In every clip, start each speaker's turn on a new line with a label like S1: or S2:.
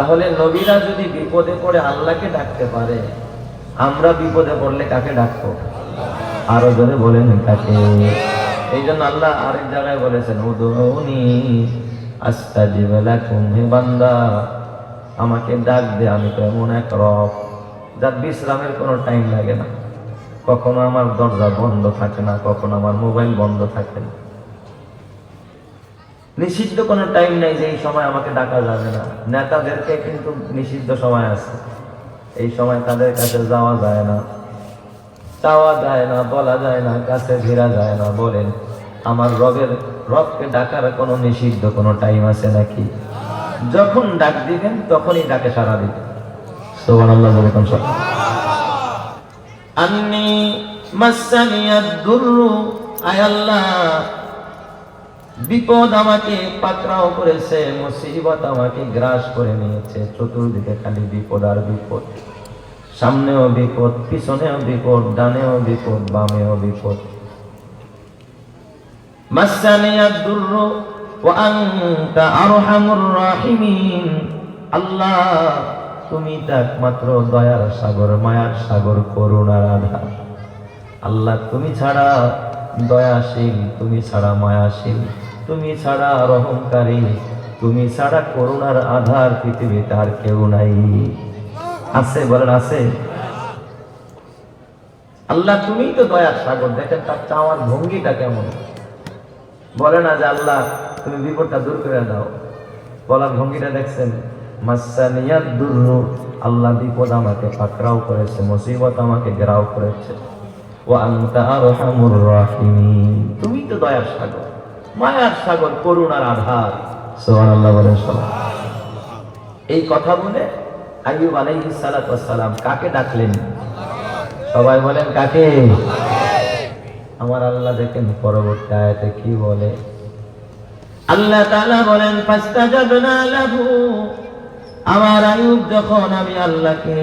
S1: তাহলে নবীরা যদি বিপদে পড়ে আল্লাহকে ডাকতে পারে, আমরা বিপদে পড়লে কাকে ডাকবো? আরও জোরে বলেন কাকে। এই জন্য আল্লাহ আরেক জায়গায় বলেছেন উদৌনি আস্তাজিব লাকুম হে বান্দা, আমাকে ডাক দে, আমি তো এমন এক রব। যার বিশ্রামের কোনো টাইম লাগে না। কখনো আমার দরজা বন্ধ থাকে না, কখনো আমার মোবাইল বন্ধ থাকে না। নিষিদ্ধ কোনো টাইম নাই যে এই সময় আমাকে ডাকা যাবে না। নেতাদেরকে কিন্তু নিষিদ্ধ সময় আছে। এই সময় তাদের কাছে যাওয়া যায় না। চাওয়া যায় না, বলা যায় না, কাছে ভিড়া যায় না। বলেন, আমার রবের রবকে ডাকার কোনো নিষিদ্ধ কোনো টাইম আছে নাকি? যখন ডাক দিবেন, তখনই ডাকে সারা দিবেন। সুবহানাল্লাহ বলুন সব আন্নি মাসানিয়াদ দুররু আয় আল্লাহ বিপদ আমাকে পাকড়াও করেছে, মুসিবত আমাকে গ্রাস করে নিয়েছে। চতুর্দিকে খালি বিপদ আর বিপদ। সামনেও বিপদ, পিছনেও বিপদ, ডানেও বিপদ, বামেও বিপদ। আল্লাহ, তুমি একমাত্র দয়ার সাগর, মায়ার সাগর করুণার আধার আল্লাহ, তুমি ছাড়া দয়াশীল, তুমি ছাড়া মায়াশীল। তুমি ছাড়া রহমকারী তুমি ছাড়া করুণার আধার পৃথিবীতে আর কেউ নাই। আছে বলেন, আছে? আল্লাহ তুমি তো দয়ার সাগর। দেখেন তার চাওয়ার ভঙ্গিটা কেমন। বলে না যে, আল্লাহ, তুমি বিপদটা দূর করে দাও। বলার ভঙ্গিটা দেখছেন? মাসানিয়াত দুর্রু, আল্লাহ বিপদ আমাকে পাকড়াও করেছে, মুসিবত আমাকে ঘেরাও করেছে। ও আনতা তুমি তো দয়ার সাগর। মায়ার সাগর করুণার আধার। বলেন এই কথা বলে আইয়ুব আলাইহিস সালাম কাকে ডাকলেন? সবাই বলেন কাকে? আমার আল্লাহ দেখেন পরবর্তী আয়াতে কি বলে? আল্লাহ তাআলা বলেন ফাস্তাজাবনা লাহু। আমার আয়ুব যখন আমি আল্লাহকে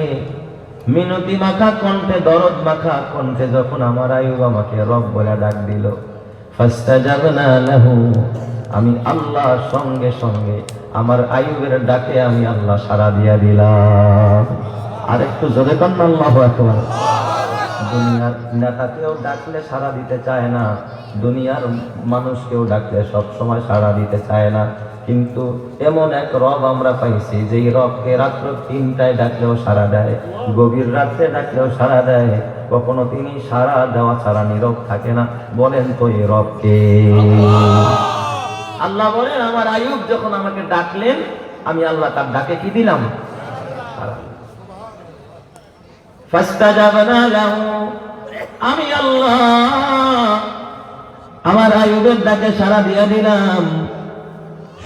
S1: মিনতি মাখা কণ্ঠে দরদ মাখা কণ্ঠে যখন আমার আয়ুব আমাকে রব বলে ডাক দিল আমি আল্লাহ সঙ্গে সঙ্গে আমার আয়ুবের ডাকে আমি আল্লাহ সারা দিয়া দিলাম। আর একটু জোরে কন্যা আল্লাহ একবার দুনিয়ার নেতাকেও ডাকলে সারা দিতে চায় না, দুনিয়ার মানুষকেও ডাকলে সব সময় সাড়া দিতে চায় না। কিন্তু এমন এক রব আমরা পাইছি, যেই রবকে রাত্র তিনটায় ডাকলেও সাড়া দেয়, গভীর রাত্রে ডাকলেও সাড়া দেয়। কখনো তিনি সাড়া দেওয়া ছাড়া নীরব থাকে না। বলেন তো এই রবকে আল্লাহ বলেন, আমার আয়ুব যখন আমাকে ডাকলেন, আমি আল্লাহ তার ডাকে কি দিলাম? আমি আল্লাহ, আমার আয়ুবের ডাকে সারা দিয়া দিলাম।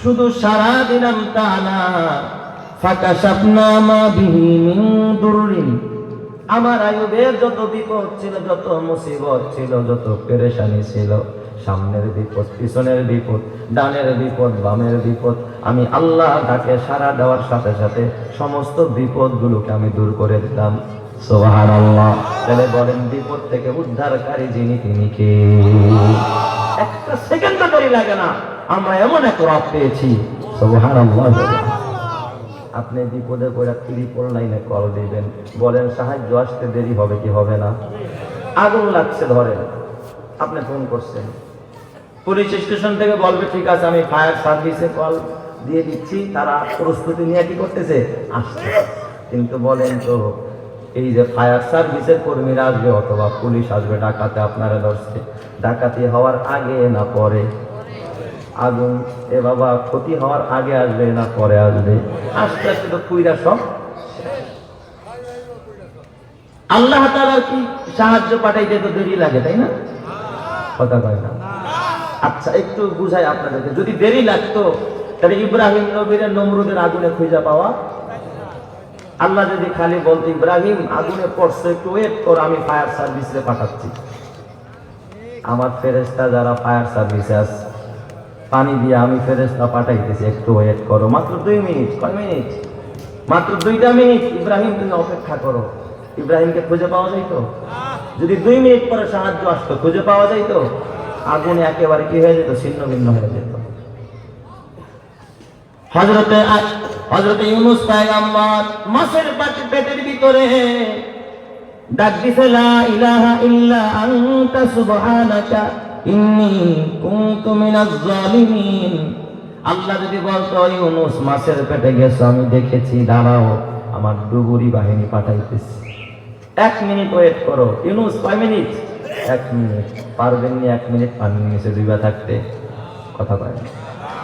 S1: শুধু সারা দিলাম তা না। ফাঁকা স্বপ্না মা বিহি মিন আমার আয়ুবের যত বিপদ ছিল, যত মুসিবত ছিল, যত পেরেশানি ছিল, সামনের বিপদ, পিছনের বিপদ, ডানের বিপদ, বামের বিপদ, আমি আল্লাহ তাকে সারা দেওয়ার সাথে সাথে সমস্ত বিপদগুলোকে আমি দূর করে দিলাম। সোহান আল্লাহ তাহলে বলেন, বিপদ থেকে উদ্ধারকারী যিনি তিনি কে? একটা সেকেন্ড দেরি লাগে না। আমরা এমন এক রব পেয়েছি। আপনি বিপদে পড়ে ত্রিপল লাইনে কল দিবেন। বলেন, সাহায্য আসতে দেরি হবে কি হবে না? আগুন লাগছে, ধরেন। আপনি ফোন করছেন। পুলিশ স্টেশন থেকে বলবে, ঠিক আছে, আমি ফায়ার সার্ভিসে কল দিয়ে দিচ্ছি। তারা প্রস্তুতি নিয়ে কি করতেছে? আসছে। কিন্তু বলেন তো, এই যে ফায়ার সার্ভিসের কর্মীরা আসবে, অথবা পুলিশ আসবে, ডাকাতে আপনারা ধরছে। ডাকাতি হওয়ার আগে না পরে। আগুন, এ বাবা, ক্ষতি হওয়ার আগে আসবে না পরে আসবে? আস্তে আস্তে তো কুইরা সব আল্লাহ তাআলার কি সাহায্য পাঠাইতে তো দেরি লাগে, তাই না? কথা কয় না। আচ্ছা একটু বুঝাই আপনাদেরকে। যদি দেরি লাগতো, তাহলে ইব্রাহিম নবীর নমরুদের আগুনে খুঁজে পাওয়া? আল্লাহ যদি খালি বলতো, ইব্রাহিম, আগুনে পড়ছে, একটু ওয়েট কর, আমি ফায়ার সার্ভিসে পাঠাচ্ছি। আমার ফেরেস্তা যারা ফায়ার সার্ভিসে আছে পানি দিয়ে আমি ফেরেস্তা পাঠাইতেছি, একটু ওয়েট করো। মাত্র দুই মিনিট কয় মিনিট মাত্র দুইটা মিনিট ইব্রাহিম তুমি অপেক্ষা করো। ইব্রাহিমকে খুঁজে পাওয়া যাইতো? যদি দুই মিনিট পরে সাহায্য আসতো, খুঁজে পাওয়া যাইতো? আগুনে একেবারে কি হয়ে যেত? ছিন্ন ভিন্ন হয়ে যেত। হজরতে হজরতে ইউনুস পায়গাম্বর মাছের পাটি পেটের ভিতরে ডাক দিছে, লা ইলাহা ইল্লা আনতা সুবহানাকা। ইন্নী কুনতু মিনাজ আল্লাহ যদি বলতো ইউনুস, মাছের পেটে গেছো, আমি দেখেছি, দাঁড়াও, আমার ডুবুরি বাহিনী পাঠাইতেছি। এক মিনিট ওয়েট করো। ইউনুস, কয় মিনিট? এক মিনিট। পারবেন নি এক মিনিট? পানির নিচে ডুবা থাকতে। কথা না।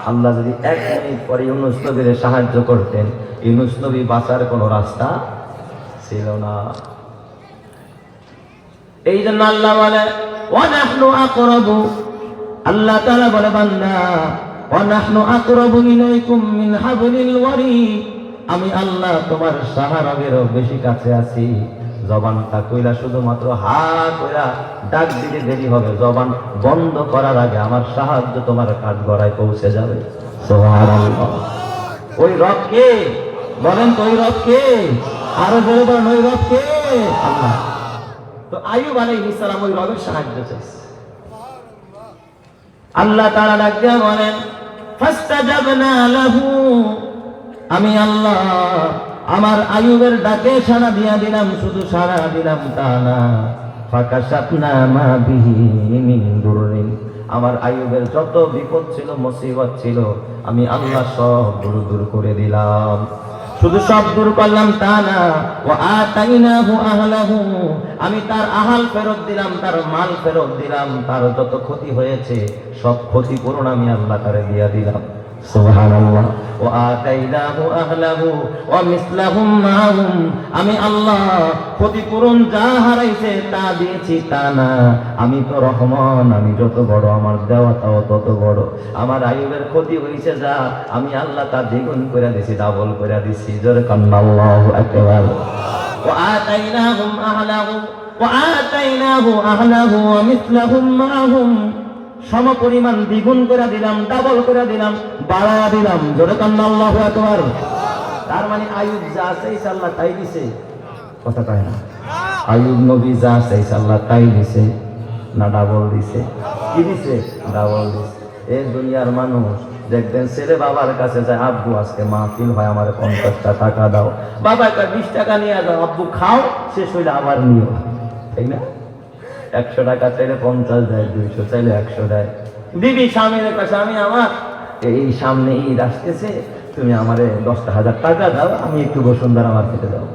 S1: আল্লাহ যদি এক মিনিট পরে ইউনুস নবীর সাহায্য করতেন, ইউনুস নবী বাঁচার কোনো রাস্তা ছিল না। এই জন্য আল্লাহ বলে আল্লাহ বলে আমি আল্লাহ তোমার সাহারাগেরও বেশি কাছে আছি। জবানটা কইলা শুধুমাত্র হা কইরা ডাক দিতে দেরি হবে। জবান বন্ধ করার আগে আমার সাহায্য তোমার কাঠ গড়ায় পৌঁছে যাবে। ওই রব কে? বলেন তো, ওই রব কে? আরও বলেন, ওই রব কে? আল্লাহ। তো আয়ুব আলাইহিস সালাম ওই রবের সাহায্য চাইছে। আল্লাহ তাআলা ডাক দিয়া বলেন আমি আল্লাহ, আমার আয়ুবের ডাকে সাড়া দিয়া দিলাম, শুধু সারা দিলাম তা না। ফাকাশাফনা মা বিহি মিন দুররিন। আমার আয়ুবের যত বিপদ ছিল, মুসিবত ছিল, আমি আল্লাহ সব দূর দূর করে দিলাম। শুধু সব দূর করলাম তা না। ও আতাইনাহু আহলাহু, আমি তার আহাল ফেরত দিলাম, তার মাল ফেরত দিলাম, তার যত ক্ষতি হয়েছে, সব ক্ষতি করুন আমি আল্লাহ তারে দিয়া দিলাম। সুবহান আল্লাহ আমি আল্লাহ, ক্ষতিপূরণ যা হারাইছে তা দিয়েছি, তা না। আমি তো রহমান, আমি যত বড়, আমার দেওয়া তাও তত বড়। আমার আয়ুবের ক্ষতি হয়েছে যা, আমি আল্লাহ তা দ্বিগুণ করে দিছি, ডাবল করে দিছি। জোরে কান্নাল্লাহ একেবারে ও আতাইনাহুম আহলাহু ও আতাইনাহু আহলাহু ওয়া মিসলাহুম মাহুম। সম পরিমাণ দ্বিগুণ করে দিলাম ডাবল করে দিলাম বাড়া দিলাম। কান্না, আল্লাহ একবার তার মানে আয়ুব যা চাইছে আল্লাহ তাই দিছে। কথা কয় না। আয়ুব নবী যা চাইছে আল্লাহ তাই দিছে। না ডাবল দিছে। কি দিছে? ডাবল দিছে। এই দুনিয়ার মানুষ, দেখবেন ছেলে বাবার কাছে যায়, আব্বু, আজকে মাহফিল হয়, আমার পঞ্চাশটা টাকা দাও। বাবা বিশ টাকা নিয়ে দাও আব্বু, খাও, শেষ হইলে আবার নিও। তাই না? একশো টাকা চাইলে পঞ্চাশ দেয় দুইশো চাইলে একশো দেয়। দিদি স্বামীর কাছে আমি আমার। এই সামনে ঈদ আসতেছে তুমি আমারে দশটা হাজার টাকা দাও আমি একটু বসুন্ধরা মার্কেটে দাও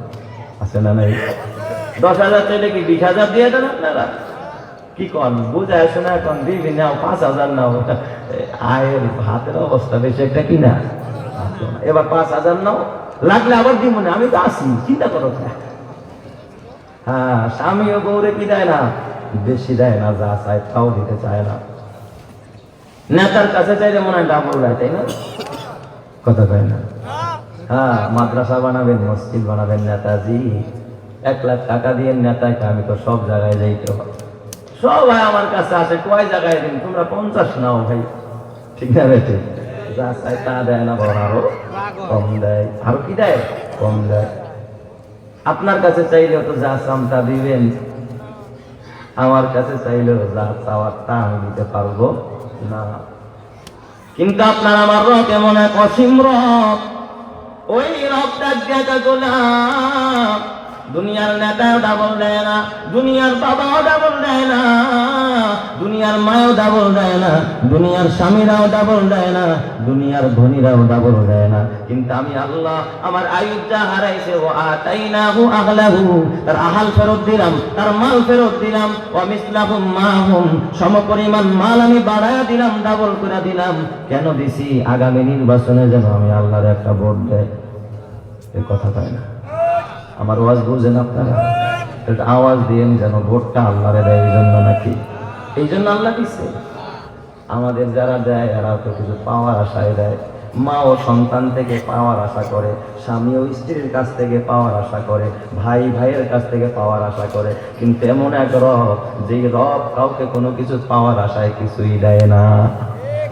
S1: আছে না নাই? দশ হাজার চাইলে কি বিশ হাজার দিয়ে দেন আপনারা? কি কন বুঝায় শোনা এখন দিবি নাও পাঁচ হাজার নাও। আয়ের হাতের অবস্থা বেশি একটা কি না এবার পাঁচ হাজার নাও। লাগলে আবার দিব না আমি তো আসি চিন্তা করো না। হ্যাঁ স্বামীও বউরে কি দেয় না? বেশি দেয় না, যা চায় তাও দিতে চায় না। নেতার কাছে চাইলে মনে হয় ডাবল দেয়, তাই না? কথা কয় না? হ্যাঁ মাদ্রাসা বানাবেন, মসজিদ বানাবেন, নেতাজি। এক লাখ টাকা দিয়ে নেতাকে আমি তো সব জায়গায় যাইতে হবে সবাই আমার কাছে আসে, কয় জায়গায় দিন? তোমরা পঞ্চাশ নাও ভাই। ঠিক না বেঠে যা চাই তা দেয় না, বড় আরও কম দেয়। আরও কি দেয়? কম দেয়। আপনার কাছে চাইলেও তো যা চামটা দিবেন। আমার কাছে চাইলে যা চাওয়ার তা আমি দিতে পারব না। কিন্তু আপনার আমার রথ এমন এক অসীম রথ ওই রথটা জ্ঞাত গোলাম দুনিয়ার নেতাও ডাবল দেয় না, দুনিয়ার বাবাও ডাবল দেয় না, দুনিয়ার মাও ডাবল দেয় না, দুনিয়ার স্বামীরাও ডাবল দেয় না, দুনিয়ার ধনীরাও ডাবল দেয় না। কিন্তু আমি আল্লাহ আমার আয়ুব যা হারাইছে, ও আতাইনাহু আহলাহু, তার আহাল ফেরত দিলাম, তার মাল ফেরত দিলাম, ও মিসলাহুম মাহুম, সমপরিমাণ মাল আমি বাড়ায় দিলাম ডাবল করে দিলাম। কেন দিছি? আগামী নির্বাচনে যেন আমি আল্লাহর একটা ভোট দেয় এই কথা পায় না। আমার ওয়াজ বুঝেন আপনারা? একটা আওয়াজ দিয়েন যেন ভোটটা আল্লাহরে দেয়, এই জন্য নাকি? এই জন্য আল্লাহ দিচ্ছে আমাদের যারা দেয়, এরা তো কিছু পাওয়ার আশায় দেয়। মা ও সন্তান থেকে পাওয়ার আশা করে, স্বামী ও স্ত্রীর কাছ থেকে পাওয়ার আশা করে, ভাই ভাইয়ের কাছ থেকে পাওয়ার আশা করে। কিন্তু এমন এক রব যে রব কাউকে কোনো কিছু পাওয়ার আশায় কিছুই দেয় না।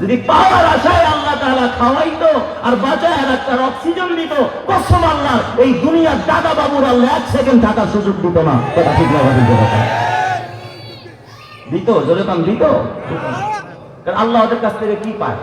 S1: যদি পাওয়ার আশায় আল্লাহ খাওয়াইতো আর বাঁচায় রাখতার অক্সিজেন দিত। কসম আল্লাহ, এই দুনিয়ার দাদা বাবুর আল্লাহ এক সেকেন্ড থাকার সুযোগ দিত না। কথা ঠিক না দিত, জোরে পান দিত? আল্লাহ ওদের কাছ থেকে কি পায়?